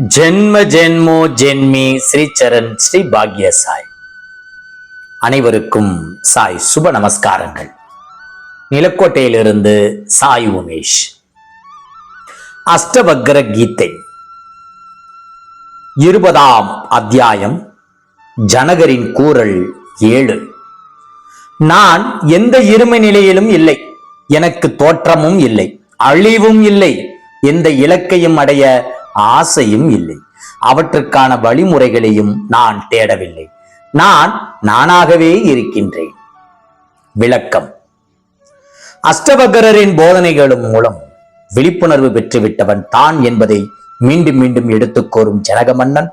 ஜென்ம ஜென்மோ ஜென்மி ஸ்ரீ சரண் ஸ்ரீ பாக்ய சாய் அனைவருக்கும் சாய் சுப நமஸ்காரங்கள். நிலக்கோட்டையிலிருந்து சாய் உமேஷ். அஷ்டவக்ர கீதை. இருபதாம் அத்தியாயம். ஜனகரின் கூறல் ஏழு. நான் எந்த இருமை நிலையிலும் இல்லை. எனக்கு தோற்றமும் இல்லை. அழிவும் இல்லை. எந்த இலக்கையும் அடைய ஆசையும் இல்லை. அவற்றுக்கான வழிமுறைகளையும் நான் தேடவில்லை. நான் நானாகவே இருக்கின்றேன். விளக்கம். அஷ்டவகரரின் போதனைகளும் மூலம் விழிப்புணர்வு பெற்றுவிட்டவன் தான் என்பதை மீண்டும் மீண்டும் எடுத்துக் கோரும் ஜனக மன்னன்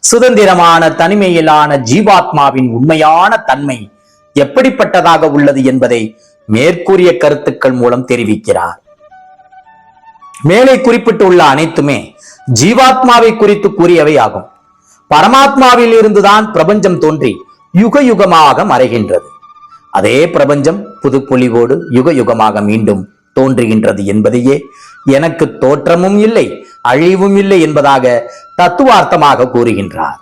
சுதந்திரமான தனிமையிலான ஜீவாத்மாவின் உண்மையான தன்மை எப்படிப்பட்டதாக உள்ளது என்பதை மேற்கூறிய கருத்துக்கள் மூலம் தெரிவிக்கிறார். மேலே குறிப்பிட்டுள்ள அனைத்துமே ஜீவாத்மாவை குறித்து கூறியவை ஆகும். பரமாத்மாவில் இருந்துதான் பிரபஞ்சம் தோன்றி யுக யுகமாக மறைகின்றது. அதே பிரபஞ்சம் புது புலிவோடு யுக யுகமாக மீண்டும் தோன்றுகின்றது என்பதையே எனக்கு தோற்றமும் இல்லை அழிவும் இல்லை என்பதாக தத்துவார்த்தமாக கூறுகின்றார்.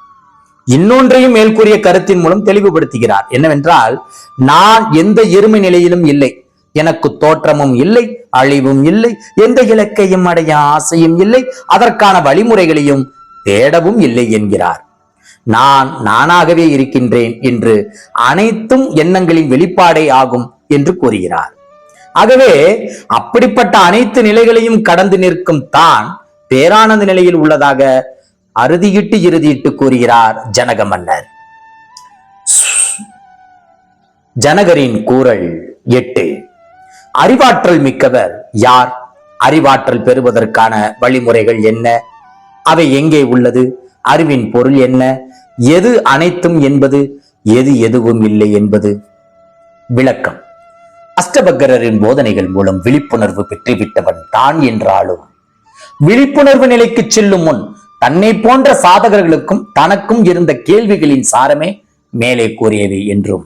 இன்னொன்றையும் மேற்கூறிய கருத்தின் மூலம் தெளிவுபடுத்துகிறார். என்னவென்றால் நான் எந்த எருமை நிலையிலும் இல்லை. எனக்கு தோற்றமும் இல்லை அழிவும் இல்லை எந்த இலக்கையும் அடைய ஆசையும் இல்லை அதற்கான வழிமுறைகளையும் தேடவும் இல்லை என்கிறார். நான் நானாகவே இருக்கின்றேன் என்று அனைத்தும் எண்ணங்களின் வெளிப்பாடே ஆகும் என்று கூறுகிறார். ஆகவே அப்படிப்பட்ட அனைத்து நிலைகளையும் கடந்து நிற்கும் தான் பேரானந்த நிலையில் உள்ளதாக அறுதியிட்டு இறுதியிட்டு கூறுகிறார் ஜனக மன்னர் ஜனகரின் கூறல் எட்டு. அறிவாற்றல் மிக்கவர் யார்? அறிவாற்றல் பெறுவதற்கான வழிமுறைகள் என்ன? அவை எங்கே உள்ளது? அறிவின் பொருள் என்ன? எது அனைத்தும் என்பது எது எதுவும் இல்லை என்பது. விளக்கம். அஷ்டபக்கரரின் போதனைகள் மூலம் விழிப்புணர்வு பெற்றுவிட்டவன் தான் என்றாலும் விழிப்புணர்வு நிலைக்கு செல்லும் முன் தன்னை போன்ற சாதகர்களுக்கும் தனக்கும் இருந்த கேள்விகளின் சாரமே மேலே கூறியவை என்றும்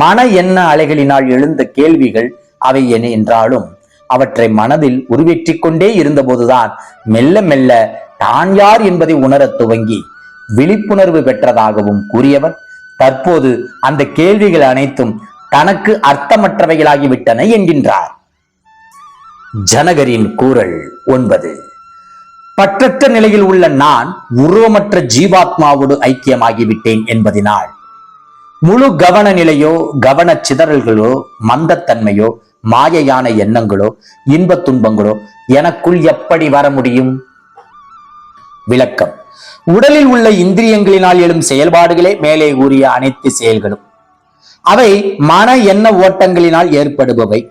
மன எண்ண அலைகளினால் எழுந்த கேள்விகள் அவை என என்றாலும் அவற்றை மனதில் உருவேற்றிக் கொண்டே இருந்தபோதுதான் மெல்ல மெல்ல தான் யார் என்பதை உணரத் துவங்கி விழிப்புணர்வு பெற்றதாகவும் கூறியவர். தற்போது அந்த கேள்விகள் அனைத்தும் தனக்கு அர்த்தமற்றவைகளாகிவிட்டன என்கின்றார். ஜனகரின் கூறல் ஒன்பது. பற்றற்ற நிலையில் உள்ள நான் உருவமற்ற ஜீவாத்மாவோடு ஐக்கியமாகிவிட்டேன் என்பதினால் முழு கவன நிலையோ கவன சிதறல்களோ மந்தத்தன்மையோ மாயையான எண்ணங்களோ இன்பத் துன்பங்களோ எனக்குள் எப்படி வர முடியும்? விளக்கம். உடலில் உள்ள இந்திரியங்களினால் எழும் செயல்பாடுகளே மேலே கூறிய அனைத்து செயல்களும். அவை மன எண்ண ஓட்டங்களினால் ஏற்படுபவை.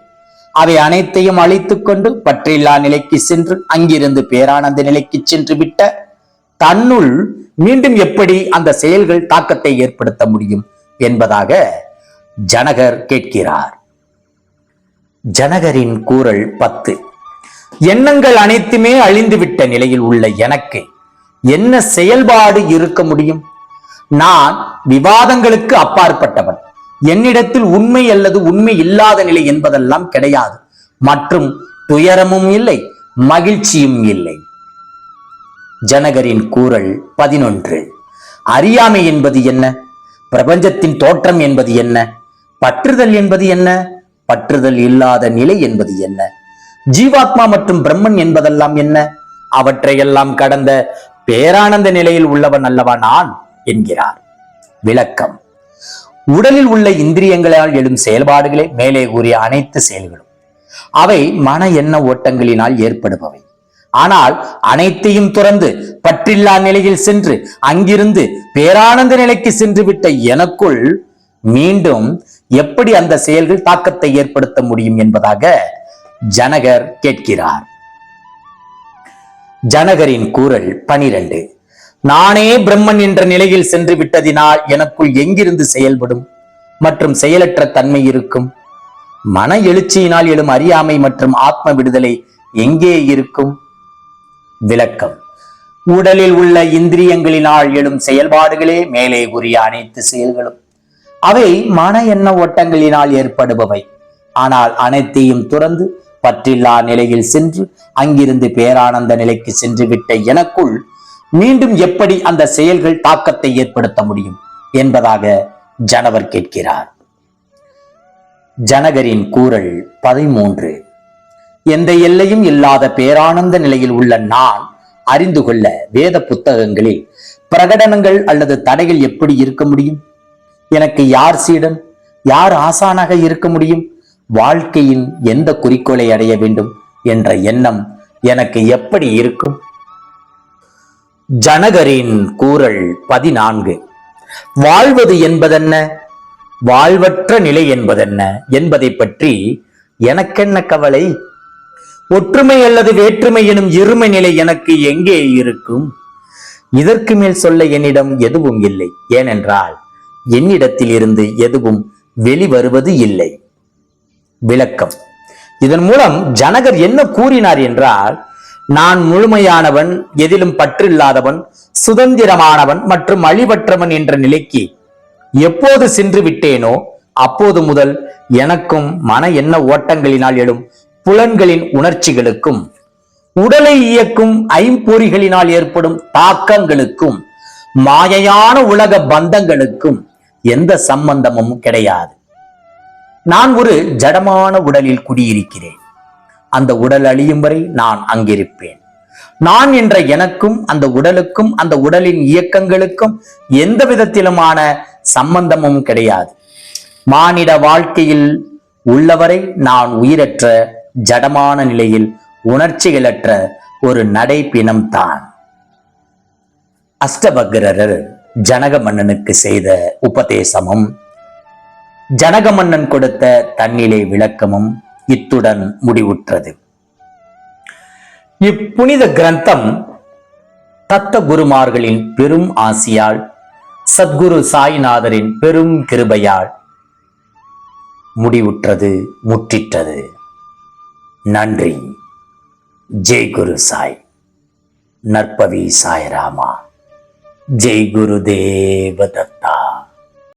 அவை அனைத்தையும் அழித்துக் கொண்டு பற்றில்லா நிலைக்கு சென்று அங்கிருந்து பேரானந்த நிலைக்கு சென்று விட்ட தன்னுள் மீண்டும் எப்படி அந்த செயல்கள் தாக்கத்தை ஏற்படுத்த முடியும் என்பதாக ஜனகர் கேட்கிறார். ஜனகரின் கூறல் பத்து. எண்ணங்கள் அனைத்துமே அழிந்துவிட்ட நிலையில் உள்ள எனக்கு என்ன செயல்பாடு இருக்க முடியும்? நான் விவாதங்களுக்கு அப்பாற்பட்டவன். என்னிடத்தில் உண்மை அல்லது உண்மை இல்லாத நிலை என்பதெல்லாம் கிடையாது. மற்றும் துயரமும் இல்லை மகிழ்ச்சியும் இல்லை. ஜனகரின் கூறல் பதினொன்று. அறியாமை என்பது என்ன? பிரபஞ்சத்தின் தோற்றம் என்பது என்ன? பற்றுதல் என்பது என்ன? பற்றுதல் இல்லாத நிலை என்பது என்ன? ஜீவாத்மா மற்றும் பிரம்மன் என்பதெல்லாம் என்ன? அவற்றையெல்லாம் கடந்த பேரானந்த நிலையில் உள்ளவன் அல்லவா நான்? என்கிறார். விளக்கம். உடலில் உள்ள இந்திரியங்களால் எழும் செயல்பாடுகளே மேலே கூறிய அனைத்து செயல்களும். அவை மன எண்ண ஓட்டங்களினால் ஏற்படுபவை. ஆனால் அனைத்தையும் துறந்து பற்றில்லா நிலையில் சென்று அங்கிருந்து பேரானந்த நிலைக்கு சென்று விட்ட எனக்குள் மீண்டும் எப்படி அந்த செயல்கள் தாக்கத்தை ஏற்படுத்த முடியும் என்பதாக ஜனகர் கேட்கிறார். ஜனகரின் கூறல் பனிரெண்டு. நானே பிரம்மன் என்ற நிலையில் சென்று விட்டதினால் எனக்குள் எங்கிருந்து செயல்படும்? மற்றும் செயலற்ற தன்மை இருக்கும்? மன எழுச்சியினால் எழும் அறியாமை மற்றும் ஆத்ம விடுதலை எங்கே இருக்கும்? விளக்கம். உடலில் உள்ள இந்திரியங்களினால் எழும் செயல்பாடுகளே மேலே கூறிய அனைத்து செயல்களும். அவை மன எண்ண ஓட்டங்களினால் ஏற்படுபவை. ஆனால் அனைத்தையும் துறந்து பற்றில்லா நிலையில் சென்று அங்கிருந்து பேரானந்த நிலைக்கு சென்று விட்ட எனக்குள் மீண்டும் எப்படி அந்த செயல்கள் தாக்கத்தை ஏற்படுத்த முடியும் என்பதாக ஜனவர் கேட்கிறார். ஜனகரின் கூறல் பதிமூன்று. எந்த எல்லையும் இல்லாத பேரானந்த நிலையில் உள்ள நான் அறிந்து கொள்ள வேத புத்தகங்களில் பிரகடனங்கள் அல்லது தடைகள் எப்படி இருக்க முடியும்? எனக்கு யார் சீடன்? யார் ஆசானாக இருக்க முடியும்? வாழ்க்கையின் எந்த குறிக்கோளை அடைய வேண்டும் என்ற எண்ணம் எனக்கு எப்படி இருக்கும்? ஜனகரின் கூறல் பதினான்கு. வாழ்வது என்பதென்ன? வாழ்வற்ற நிலை என்பதென்ன? என்பதை பற்றி எனக்கென்ன கவலை? ஒற்றுமை அல்லது வேற்றுமை எனும் இருமை நிலை எனக்கு எங்கே இருக்கும்? இதற்கு மேல் சொல்ல என்னிடம் எதுவும் இல்லை. ஏனென்றால் என்னிடத்தில் இருந்து எதுவும் வெளிவருவது இல்லை. விளக்கம். இதன் மூலம் ஜனகர் என்ன கூறினார் என்றால் நான் முழுமையானவன் எதிலும் பற்றில்லாதவன் சுதந்திரமானவன் மற்றும் அழிவற்றவன் என்ற நிலைக்கு எப்போது சென்று விட்டேனோ அப்போது முதல் எனக்கும் மன எண்ண ஓட்டங்களினால் எழும் புலன்களின் உணர்ச்சிகளுக்கும் உடலை இயக்கும் ஐம்பொறிகளினால் ஏற்படும் தாக்கங்களுக்கும் மாயையான உலக பந்தங்களுக்கும் எந்த சம்பந்தமும் கிடையாது. நான் ஒரு ஜடமான உடலில் குடியிருக்கிறேன். அந்த உடல் அழியும் வரை நான் அங்கிருப்பேன். நான் என்ற எனக்கும் அந்த உடலுக்கும் அந்த உடலின் இயக்கங்களுக்கும் எந்த விதத்திலுமான சம்பந்தமும் கிடையாது. மானிட வாழ்க்கையில் உள்ளவரை நான் உயிரற்ற ஜடமான நிலையில் உணர்ச்சிகளற்ற ஒரு நடைப்பினம்தான் அஷ்டபக்ரர் ஜனக மன்னனுக்கு செய்த உபதேசமும் ஜனக மன்னன் கொடுத்த தன்னிலை விளக்கமும் இத்துடன் முடிவுற்றது. இப்புனித கிரந்தம் தத்த குருமார்களின் பெரும் ஆசியால் சத்குரு சாய்நாதரின் பெரும் கிருபையால் முடிவுற்றது முற்றிற்றது. நன்றி. ஜெய் குரு சாய். நற்பவி சாய்ராமா. ஜெய் குரு தேவதத்தா